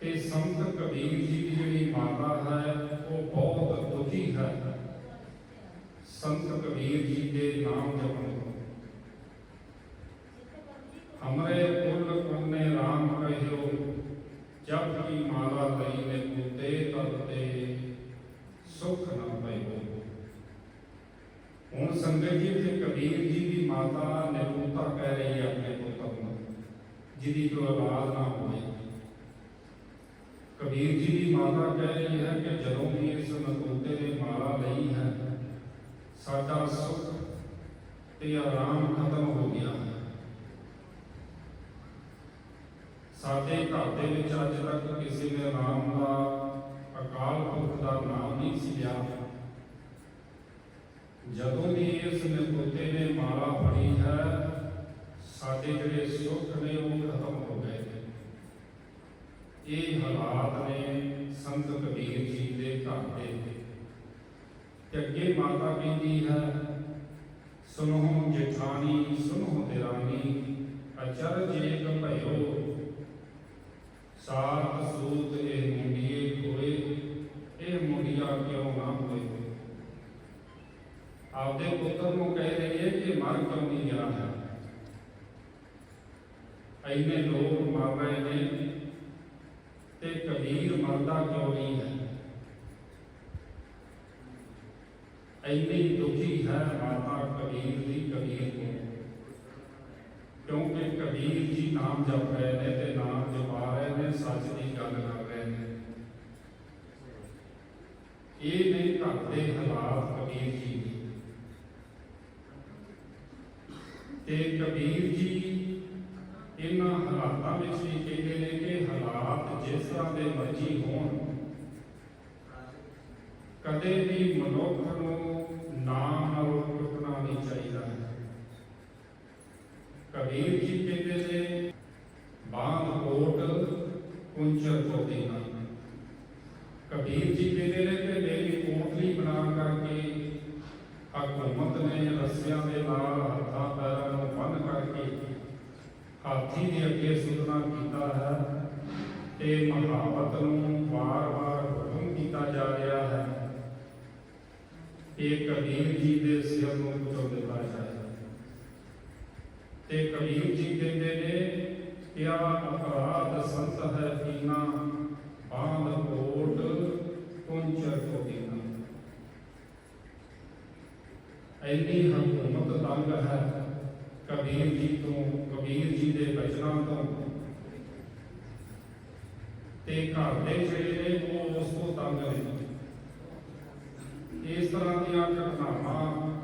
ਤੇ ਸੰਤ ਕਬੀਰ ਜੀ ਦੀ ਜਿਹੜੀ ਮਾਤਾ ਹੈ ਉਹ ਬਹੁਤ ਦੁਖੀ ਹੈ ਸੰਤ ਕਬੀਰ ਜੀ ਦੇ ਨਾਮ ਜਪਣ ਤੋਂ ਹਮਰੇ ਕੁਲ ਕੰਨੇ RAM ਕਹਿਓ ਜਬ ਕੀ ਮਾਲਾ ਲਈ ਨੇ ਪੁੱਤੇ ਤਤੇ ਸੁਖ ਨਾ ਪਇਓ ਹੁਣ ਸੰਗਤ ਜੀ ਤੇ ਕਬੀਰ ਜੀ ਦੀ ਮਾਤਾ ਨਿਰੂਤਾ ਕਹਿ ਰਹੀ ਹੈ ਆਪਣੇ ਪੁੱਤਰ ਨੂੰ ਜਿਹਦੀ ਕੋਈ ਔਲਾਦ ਨਾ ਹੋਵੇ ਕਬੀਰ ਜੀ ਦੀ ਮਾਤਾ ਕਹਿ ਰਹੀ ਹੈ ਕਿ ਜਦੋਂ ਵੀ ਇਸ ਨਕੂਤੇ ਨੇ ਮਾਲਾ ਲਈ ਹੈ, ਸਾਡਾ ਸੁਖ ਤੇ ਆਰਾਮ ਖਤਮ ਹੋ ਗਿਆ ਸਾਡੇ ਘਰ ਦੇ ਵਿੱਚ ਅੱਜ ਤੱਕ ਕਿਸੇ ਨੇ ਆਰਾਮ ਦਾ ਅਕਾਲ ਪੁਰਖ ਦਾ ਨਾਮ ਨਹੀਂ ਸੀ ਲਿਆ। ਜਦੋਂ ਵੀ ਇਸ ਨਿਰਪੁੱਤੇ ਨੇ ਮਾਲਾ ਫੜੀ ਹੈ ਸਾਡੇ ਜਿਹੜੇ ਸੁੱਖ ਨੇ ਉਹ ਖਤਮ ਹੋ ਗਏ ਨੇ ਇਹ ਹਾਲਾਤ ਨੇ ਸੰਤ ਕਬੀਰ ਜੀ ਦੇ ਤੇ ਅੱਗੇ ਮਾਤਾ ਕਹਿੰਦੀ ਹੈ ਸੁਨੋ ਜੇਠਾਣੀ ਸੁਨੋ ਦੇਰਾਨੀ ਅਚਰਜ ਏਕ ਭਇਓ। ਸਾਤ ਸੂਤ ਇਹ ਮੁੰਡੀਏ ਹੋਏ ਇਹ ਮੁੰਡਿਆ ਕਿਉਂ ਨਾ ਹੋਏ? ਆਪਦੇ ਪੁੱਤਰ ਨੂੰ ਕਹਿ ਰਹੀ ਹੈ ਕਿ ਮਰ ਕਿਉਂ ਨਹੀਂ ਗਿਆ ਹੈ। ਐਨੇ ਲੋਕ ਮਰ ਰਹੇ ਨੇ ਤੇ ਕਬੀਰ ਮਰਦਾ ਕਿਉਂ ਨਹੀਂ ਹੈ? ਐਨੀ ਦੁਖੀ ਹੈ ਮਾਤਾ ਕਬੀਰ ਦੀ ਕਬੀਰ ਨੂੰ ਕਿਉਂਕਿ ਕਬੀਰ ਜੀ ਨਾਮ ਜਪ ਰਹੇ ਨੇ ਤੇ ਨਾਮ ਜਪਾ ਰਹੇ ਨੇ ਸੱਚ ਦੀ ਗੱਲ ਕਰ ਰਹੇ ਨੇ ਇਹ ਨੇ ਘਰ ਦੇ ਹਾਲਾਤ ਕਬੀਰ ਜੀ ਦੇ ਤੇ ਕਬੀਰ ਜੀ ਇਹਨਾਂ ਹਾਲਾਤਾਂ ਵਿੱਚ ਵੀ ਕਹਿੰਦੇ ਨੇ ਕਿ ਹਾਲਾਤ ਜਿਸ ਤਰ੍ਹਾਂ ਦੇ ਮਰਜ਼ੀ ਹੋਣ ਕਦੇ ਵੀ ਮਨੁੱਖ ਨੂੰ ਨਾਮ ਨਾਲ ਟੁੱਟਣਾ ਨਹੀਂ ਚਾਹੀਦਾ। ਹੈ ਕਬੀਰ ਜੀ ਕਹਿੰਦੇ ਨੇ ਬਾਂਧ ਕੋਟ ਕੁੰਚਰ ਕੋ ਦੇਣਾ ਕਬੀਰ ਜੀ ਕਹਿੰਦੇ ਨੇ ਕਿ ਮੇਰੀ ਕੋਟਲੀ ਬਣਾ ਕਰਕੇ ਹਕੂਮਤ ਨੇ ਰੱਸਿਆਂ ਦੇ ਨਾਲ ਹੱਥਾਂ ਪੈਰਾਂ ਨੂੰ ਬੰਨ ਕਰਕੇ ਹਾਥੀ ਦੇ ਅੱਗੇ ਸੁਧਨਾ ਕੀਤਾ ਹੈ ਤੇ ਮਹਾਵਤ ਨੂੰ ਵਾਰ-ਵਾਰ ਹੁਕਮ ਕੀਤਾ ਜਾ ਰਿਹਾ ਹੈ। ਇਹ ਕਬੀਰ ਜੀ ਦੇ ਸਿਰ ਨੂੰ ਕੁਚਲ ਦਿੱਤਾ ਜਾਏ ਤੇ ਕਬੀਰ ਜੀ ਕਹਿੰਦੇ ਨੇ ਕਿਆ ਅਪਰਾਧ ਸੰਤ ਹੈ ਕੀਨਾ ਬਾਂਧ ਕੋਟ ਕੁੰਚਰ ਕੋ ਦੀਨਾ ਐਨੀ ਹਕੂਮਤ ਤੰਗ ਹੈ ਕਬੀਰ ਜੀ ਤੋਂ ਕਬੀਰ ਜੀ ਦੇ ਬਚਨਾਂ ਤੋਂ ਤੇ ਘਰ ਦੇ ਜਿਹੜੇ ਨੇ ਉਹ ਉਸ ਤੋਂ ਤੰਗ ਨੇ ਇਸ ਤਰ੍ਹਾਂ ਦੀਆਂ ਘਟਨਾਵਾਂ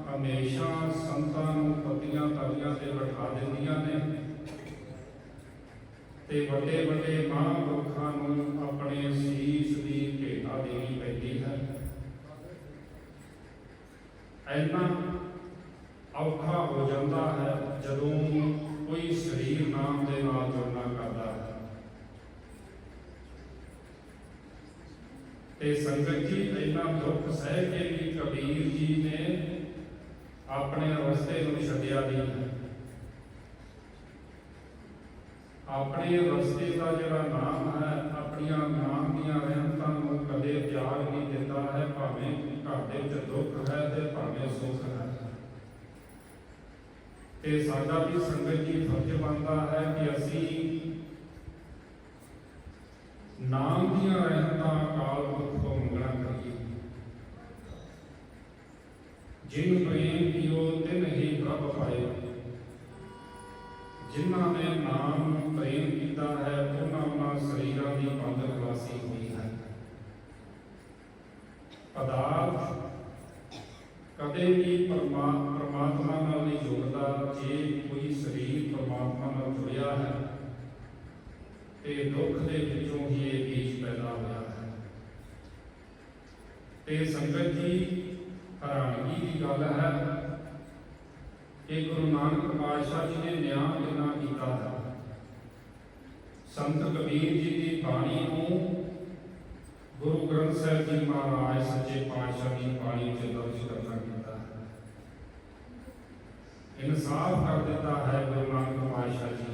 ਹਮੇਸ਼ਾ ਸੰਤਾਂ ਨੂੰ ਪੱਤੀਆਂ ਤਲੀਆਂ ਤੇ ਬਿਠਾ ਦਿੰਦੀਆਂ ਨੇ ਤੇ ਵੱਡੇ ਵੱਡੇ ਮਹਾਂਪੁਰਖਾਂ ਨੂੰ ਆਪਣੇ ਸੀਸ ਦੀ ਭੇਟਾ ਦੇਣੀ ਪੈਂਦੀ ਹੈ। ਐਨਾ ਔਖਾ ਹੋ ਜਾਂਦਾ ਹੈ ਜਦੋਂ ਕੋਈ ਸਰੀਰ ਨਾਮ ਦੇ ਨਾਲ ਜੁੜਨਾ ਕਰਦਾ ਹੈ। ਤੇ ਸੰਗਤ ਜੀ ਇੰਨਾ ਦੁੱਖ ਸਹਿ ਕੇ ਵੀ ਕਬੀਰ ਜੀ ਨੇ ਆਪਣੇ ਰਸਤੇ ਨੂੰ ਛੱਡਿਆ ਨਹੀਂ। ਆਪਣੇ ਰਸਤੇ ਦਾ ਜਿਹੜਾ ਨਾਮ ਹੈ, ਆਪਣੀਆਂ ਨਾਮ ਦੀਆਂ ਰਹਿਮਤਾਂ ਨੂੰ ਕਦੇ ਤਿਆਗ ਨਹੀਂ ਦਿੰਦਾ ਹੈ, ਭਾਵੇਂ ਘਰ ਦੇ ਵਿੱਚ ਦੁੱਖ ਹੈ ਤੇ ਭਾਵੇਂ ਸੁੱਖ ਹੈ। ਤੇ ਸਾਡਾ ਵੀ ਸੰਗਤ ਜੀ ਫਰਜ਼ ਬਣਦਾ ਹੈ ਕਿ ਅਸੀਂ ਨਾਮ ਦੀਆਂ ਰਹਿਮਤਾਂ ਅਕਾਲ ਪੁਰਖ ਤੋਂ ਮੰਗਣਾ ਕਰੀਏ ਜਿਨ ਪ੍ਰੇਮ ਕੀਓ ਤਿਨ ਹੀ ਪ੍ਰਭ ਪਾਏ ਜਿਨ੍ਹਾਂ ਨੇ ਨਾਮ ਪ੍ਰੇਮ ਕੀਤਾ ਹੈ, ਉਹਨਾਂ ਉਹਨਾਂ ਸਰੀਰਾਂ ਦੀ ਬੰਦ ਖਲਾਸੀ ਹੋਈ ਹੈ। ਪਦਾਰਥ ਕਦੇ ਵੀ ਪਰਮਾ- ਪਰਮਾਤਮਾ ਨਾਲ ਨਹੀਂ ਜੁੜਦਾ ਜੇ ਕੋਈ ਸਰੀਰ ਪਰਮਾਤਮਾ ਨਾਲ ਜੁੜਿਆ ਹੈ ਤੇ ਦੁੱਖ ਦੇ ਵਿੱਚੋਂ ਹੀ ਇਹ ਬੀਜ ਪੈਦਾ ਹੋਇਆ ਹੈ। ਤੇ ਸੰਗਤ ਜੀ ਹੈਰਾਨਗੀ ਦੀ ਗੱਲ ਹੈ ਕਿ ਗੁਰੂ ਨਾਨਕ ਪਾਤਸ਼ਾਹ ਜੀ ਨੇ ਨਿਆਂ ਕਿੰਨਾ ਕੀਤਾ ਹੈ। ਸੰਤ ਕਬੀਰ ਜੀ ਦੀ ਬਾਣੀ ਨੂੰ ਗੁਰੂ ਗ੍ਰੰਥ ਸਾਹਿਬ ਜੀ ਮਹਾਰਾਜ ਸੱਚੇ ਪਾਤਸ਼ਾਹ ਦੀ ਬਾਣੀ ਚ ਦਰਜ ਕਰਨਾ ਕੀਤਾ ਹੈ। ਇਨਸਾਫ ਕਰ ਦਿੱਤਾ ਹੈ ਗੁਰੂ ਨਾਨਕ ਪਾਤਸ਼ਾਹ ਜੀ